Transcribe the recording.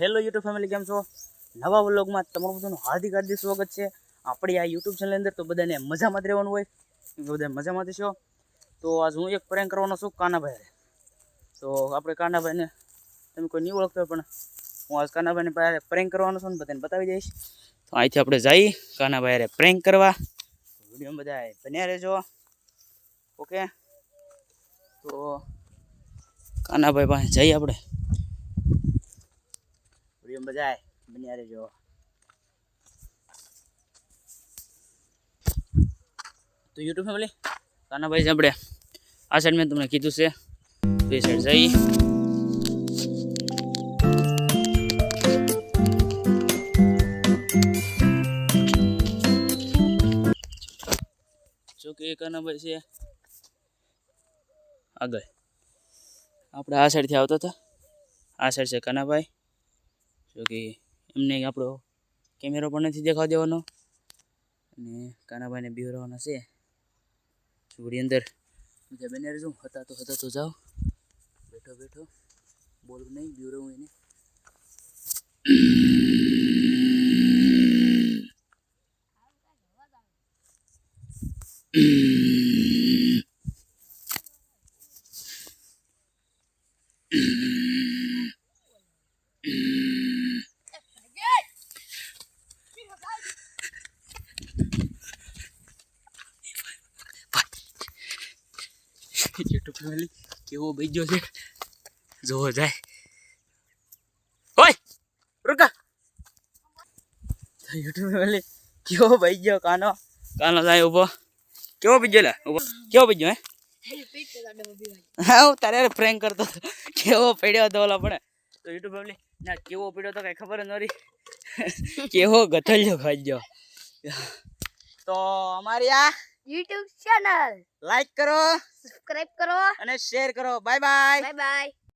Hello YouTube family, કેમ છો? નવા વ્લોગમાં તમારું બધાનું હાર્દિક હાર્દિક સ્વાગત છે. આપણી આ યુટ્યુબ ચેનલ અંદર તો બધાને મજામાં જ રહેવાનું હોય. બધા મજામાં જ તો આજ હું એક પ્રેન્ક કરવાનો છું કાનાભાઈ. તો આપણે કાનાભાઈને, તમે કોઈ નહીં ઓળખતો પણ હું આજ કાનાભાઈને પાસે પ્રેન્ક કરવાનો છું ને બધાને બતાવી દઈશ. તો અહીંથી આપણે જઈ કાનાભાઈ પ્રેન્ક કરવા. વીડિયો બધા બન્યા રહેજો. ઓકે? તો કાનાભાઈ પાસે જઈએ આપણે. વીડિયો મજા આવે. બન્યા રહેજો તો યુટ્યુબ ફેમિલી કાનાભાઈ છે આપણે આ સાઈડ મેં તમને કીધું છે. તો એ સાઈડ જઈ જો કે કાનાભાઈ છે. આગળ. આપણે આ સાઈડથી આવતા હતા. આ સાઈડ છે કાનાભાઈ. જો કે એમને આપણો કેમેરો પણ નથી દેખાવા દેવાનો. અને કાનાભાઈને રહેવાના છે. જોડી અંદર બીજા બેને રહેજો. હતા તો હતા તો જાઓ. બેઠો બેઠો. બોલવું નહીં બિવરાવું એને. યુટ્યુબ ફેમિલી કેવો બીજો છે. જોવો જાય. ઓય! રૂકા! યુટ્યુબ ફેમિલી કેવો બીજો કાનો? કાનો જાય ઊભો કેવો બીજો લે? ઊભો કેવો બીજો હે? હા હું તારે પ્રેન્ક કરતો કેવો પડ્યો હતો ઓલા પણ. તો યુટ્યુબ ફેમિલી ના કેવો પડ્યો તો કઈ ખબર જ નહોતી કેવો ગથલ્યો ખાજો તો અમારી આ યુટ્યુબ ચેનલ લાઈક કરો સબસ્ક્રાઇબ કરો. અને શેર કરો. Bye bye bye bye